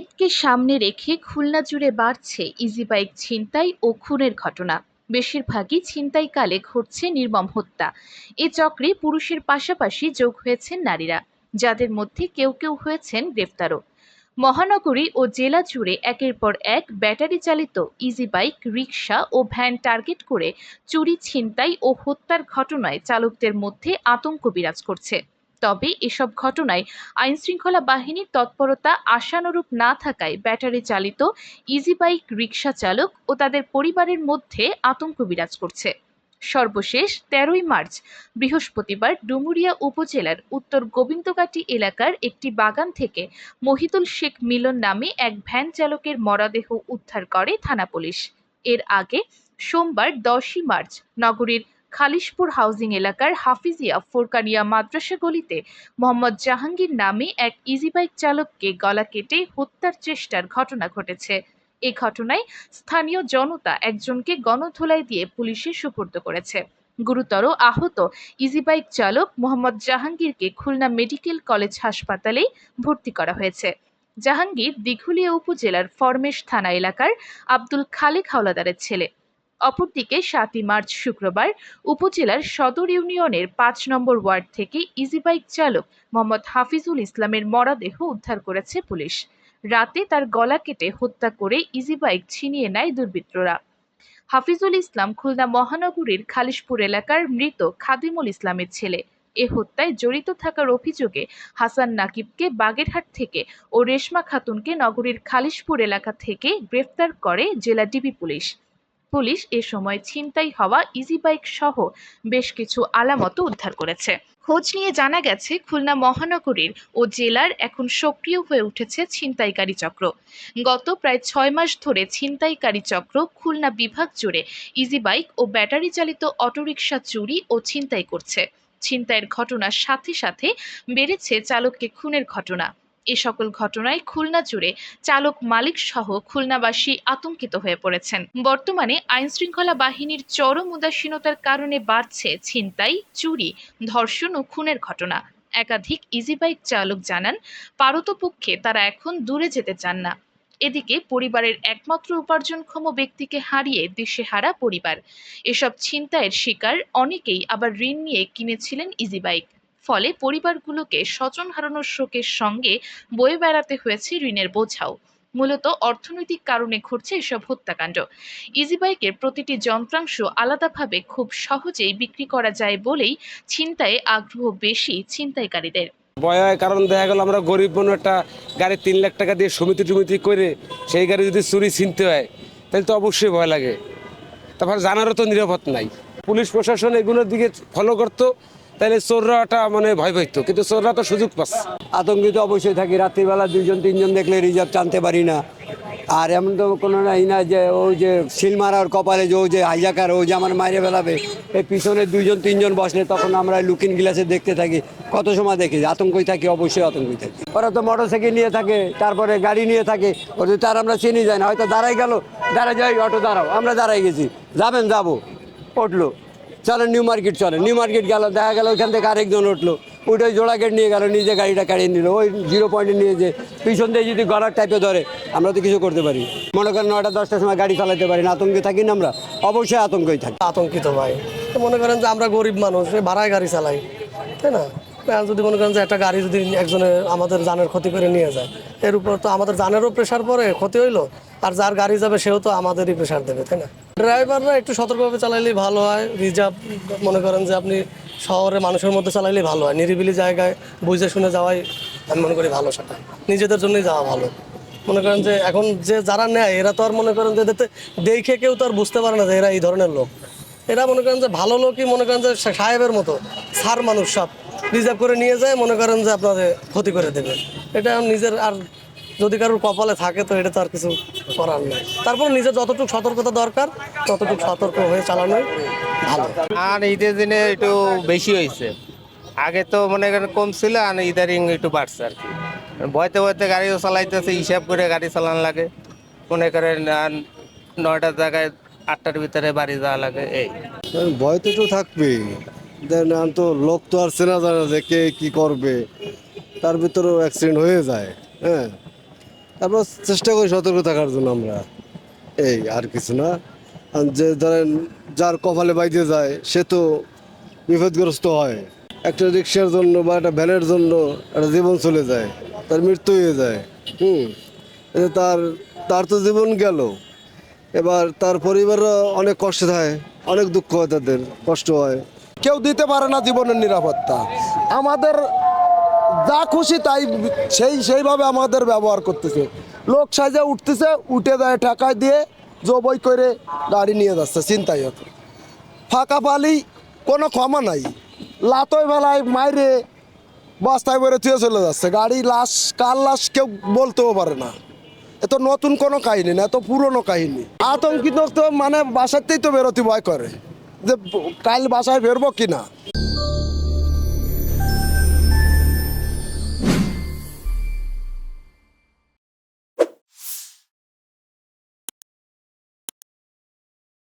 ঈদকে সামনে রেখে খুলনা জুড়ে বাড়ছে ইজি বাইক ছিনতাই ও খুনের ঘটনা। বেশিরভাগই ছিনতাইকালে ঘটছে নির্মম হত্যা। এ চক্রে পুরুষের পাশাপাশি যোগ হয়েছেন নারীরা, যাদের মধ্যে কেউ কেউ হয়েছেন গ্রেফতারও। মহানগরী ও জেলা জুড়ে একের পর এক ব্যাটারি চালিত ইজি বাইক রিক্সা ও ভ্যান টার্গেট করে চুরি, ছিনতাই ও হত্যার ঘটনায় চালকদের মধ্যে আতঙ্ক বিরাজ করছে। তবে এসব ঘটনায় আইনশৃঙ্খলা বাহিনীর তৎপরতা আশানুরূপ না থাকায় ব্যাটারি চালিত ইজি বাইক রিক্সা চালক ও তাদের পরিবারের মধ্যে আতঙ্ক বিরাজ করছে। সর্বশেষ তেরোই মার্চ, বৃহস্পতিবার ডুমুরিয়া উপজেলার উত্তর গোবিন্দকাটি এলাকার একটি বাগান থেকে মহিদুল শেখ মিলন নামে এক ভ্যান চালকের মরদেহ উদ্ধার করে থানা পুলিশ। এর আগে সোমবার দশই মার্চ নগরীর খালিশপুর হাউজিং এলাকার হাফিজিয়া ফোরকানিয়া মাদ্রাসা গলিতে মোহাম্মদ জাহাঙ্গীর নামে এক ইজিবাইক চালককে গলা কেটে হত্যার চেষ্টার ঘটনা ঘটেছে। এ ঘটনায় স্থানীয় জনতা একজনকে গণধোলাই দিয়ে পুলিশে সুপর্দ করেছে। গুরুতর আহত ইজিবাইক চালক মোহাম্মদ জাহাঙ্গীরকে খুলনা মেডিকেল কলেজ হাসপাতালে ভর্তি করা হয়েছে। জাহাঙ্গীর দিঘুলিয়া উপজেলার ফরমেশ থানা এলাকার আব্দুল খালেক হাওলাদারের ছেলে। অপরদিকে সাতই মার্চ শুক্রবার উপজেলার সদর ইউনিয়নের পাঁচ নম্বর ওয়ার্ড থেকে ইজিবাইক চালক মোহাম্মদ হাফিজুল ইসলামের মরদেহ উদ্ধার করেছে পুলিশ। রাতে তার গলা কেটে হত্যা করে ইজিবাইক ছিনিয়ে নেয় দুর্বৃত্তরা। হাফিজুল ইসলাম খুলনা মহানগরীর খালিশপুর এলাকার মৃত খাদিমুল ইসলামের ছেলে। এ হত্যায় জড়িত থাকার অভিযোগে হাসান নাকিবকে বাগেরহাট থেকে ও রেশমা খাতুনকে নগরীর খালিশপুর এলাকা থেকে গ্রেফতার করে জেলা ডিবি পুলিশ। পুলিশ এ সময় ছিনতাই হওয়া ইজি বাইক সহ বেশ কিছু আলামত উদ্ধার করেছে। খোঁজ নিয়ে জানা গেছে, খুলনা মহানগরীর ও জেলার এখন সক্রিয় হয়ে উঠেছে ছিনতাইকারী চক্র। গত প্রায় ছয় মাস ধরে ছিনতাইকারী চক্র খুলনা বিভাগ জুড়ে ইজি বাইক ও ব্যাটারি চালিত অটোরিকশা চুরি ও ছিনতাই করছে। ছিনতাইয়ের ঘটনার সাথে সাথে বেড়েছে চালককে খুনের ঘটনা। এ সকল ঘটনায় খুলনা জুড়ে চালক মালিক সহ খুলনাবাসী আতঙ্কিত হয়ে পড়েছেন। বর্তমানে আইনশৃঙ্খলা বাহিনীর চরম উদাসীনতার কারণে বাড়ছে ছিনতাই, চুরি, ধর্ষণ ও খুনের ঘটনা। একাধিক ইজিবাইক চালক জানান পারতপক্ষে তারা এখন দূরে যেতে চান না। এদিকে পরিবারের একমাত্র উপার্জনক্ষম ব্যক্তিকে হারিয়ে দিশেহারা পরিবার। এসব ছিনতাইয়ের শিকার অনেকেই আবার ঋণ নিয়ে কিনেছিলেন ইজিবাইক। ফলে পরিবারগুলোকে স্বজন হারানোর শোকের সঙ্গে বয়ে বেড়াতে হয়েছে ঋণের বোঝাও। মূলত অর্থনৈতিক কারণে ঘটছে এসব হত্যাকাণ্ড। ইজিবাইকের প্রতিটি যন্ত্রাংশ আলাদাভাবে খুব সহজেই বিক্রি করা যায় বলেই ছিনতাইয়ে আগ্রহ বেশি ছিনতাইকারীদের। ভয় কারণ দেখা গেল, আমরা গরিব মানুষ, একটা গাড়ি তিন লাখ টাকা দিয়ে সমিতি টমিতি করে সেই গাড়ি যদি চুরি চিনতে হয়, তাহলে তো অবশ্যই ভয় লাগে। তারপর জানারও তো নিরাপদ নাই। পুলিশ প্রশাসন এগুলোর দিকে ফলো করতো। তাহলে চোররাটা মানে ভয় পাইতো, কিন্তু চোররা তো সুযোগ পাচ্ছে। আতঙ্কিত অবশ্যই থাকি, রাত্রিবেলা দুইজন, তিনজন দেখলে রিজার্ভ টানতে পারি না। আর এমন তো কোনো নাই না যে, ও যে সিল মারার কপালে যে ও যে হাইজাকার, ও যে আমার মাইরে ফেলাবে, এই পিছনে দুইজন, তিনজন বসলে তখন আমরা লুকিং গ্লাসে দেখতে থাকি, কত সময় দেখি, আতঙ্কই থাকি, অবশ্যই আতঙ্কই থাকি। ওরা তো মোটর সাইকেল নিয়ে থাকে, তারপরে গাড়ি নিয়ে থাকে ওদের তার আমরা চিনি যাই না, হয়তো দাঁড়াই গেল দাঁড়াই যাই, অটো দাঁড়াও, আমরা দাঁড়াই গেছি, যাবেন, যাব, উঠল। চলো নিউ মার্কেট চলে নিউ মার্কেট গেল, দেখা গেল, ওইখান থেকে আরেকজন উঠল। ওইটা জোড়া গেট নিয়ে গেল, নিজে গাড়িটা কাড়িয়ে নিল। ওই জিরো পয়েন্টে নিয়ে যে পিছন দিয়ে যদি গড়ার টাইপে ধরে, আমরা তো কিছু করতে পারি। মনে করেন নয়টা, দশটার সময় গাড়ি চালাতে পারি, না আতঙ্কে থাকি না আমরা। অবশ্যই আতঙ্কই থাকি। আতঙ্কিত ভাই। মনে করেন যে আমরা গরিব মানুষ, ভাড়ায় গাড়ি চালাই, তাই না? যদি মনে করেন যে একটা গাড়ি যদি একজনে আমাদের জানের ক্ষতি করে নিয়ে যায়, এর উপর তো আমাদের জানেরও প্রেশার পড়ে, ক্ষতি হইল, আর যার গাড়ি যাবে সেও তো আমাদেরই প্রেশার দেবে, তাই না? ড্রাইভাররা একটু সতর্কভাবে চালাইলেই ভালো হয় রিজার্ভ মনে করেন যে আপনি শহরে মানুষের মধ্যে চালাইলেই ভালো হয়, নিরিবিলি জায়গায় বুঝে শুনে যাওয়াই আমি মনে করি ভালো সেটা, নিজেদের জন্যই যাওয়া ভালো। মনে করেন যে এখন যে যারা নেয়, এরা তো আর মনে করেন যে দেখে কেউ তো আর বুঝতে পারে না যে এরা এই ধরনের লোক। এরা মনে করেন যে ভালো লোকই মনে করেন যে সাহেবের মতো, সার মানুষ সব। রিজার্ভ করে নিয়ে যায় মনে করেন যে আপনাদের ক্ষতি করে দেবে। এটা নিজের আর যদি কারোর কপালে থাকে তো এটা তো আর কিছু করার নেই। তারপর নিজের যতটুকু সতর্কতা দরকার ততটুকু সতর্ক হয়ে চালানোই ভালো। আর ঈদের দিনে একটু বেশি হয়েছে। আগে তো মনে করেন কম ছিল আর ইদারিং একটু বাড়ছে আর কি। ভয়তে ভয়তে গাড়িও চালাইতেছে হিসাব করে গাড়ি চালানো লাগে। মনে করেন নয়টার জায়গায় আটটার ভিতরে বাড়ি যাওয়া লাগে এই। ভয় তো একটু থাকবেই। দেন তো লোক তো আর চেনা যায় না যে কে কি করবে। তার ভিতরেও অ্যাক্সিডেন্ট হয়ে যায় হ্যাঁ। তারপর চেষ্টা করি সতর্ক থাকার জন্য আমরা। এই আর কিছু না। যে ধরেন যার কপালে বাইতে যায়, সে তো বিপদগ্রস্ত হয়। একটা রিক্সার জন্য বা একটা ভ্যানের জন্য একটা জীবন চলে যায়, তার মৃত্যু হয়ে যায়, হুম। তার তার তো জীবন গেল। এবার তার পরিবারও অনেক কষ্ট হয় অনেক দুঃখ হয় তাদের, কষ্ট হয়। কেউ দিতে পারে না জীবনের নিরাপত্তা। আমাদের যা খুশি তাই সেই, সেইভাবে আমাদের ব্যবহার করতেছে। লোক সাজে উঠতেছে, উঠে দেয় টাকায় দিয়ে জবই করে গাড়ি নিয়ে যাচ্ছে, চিন্তাই হতো ফাঁকা পালি কোনো ক্ষমা নাই। লাতই বেলায় মাইরে বস্তায় বেরো থুয়ে চলে যাচ্ছে। গাড়ি লাশ, কার লাশ কেউ বলতেও পারে না। এত নতুন কোনো কাহিনী না, এত পুরনো কাহিনী। আতঙ্কিত মানে বাসাতেই তো বেরোতে ভয় করে। যে কাল বাসায় বেরবো কি না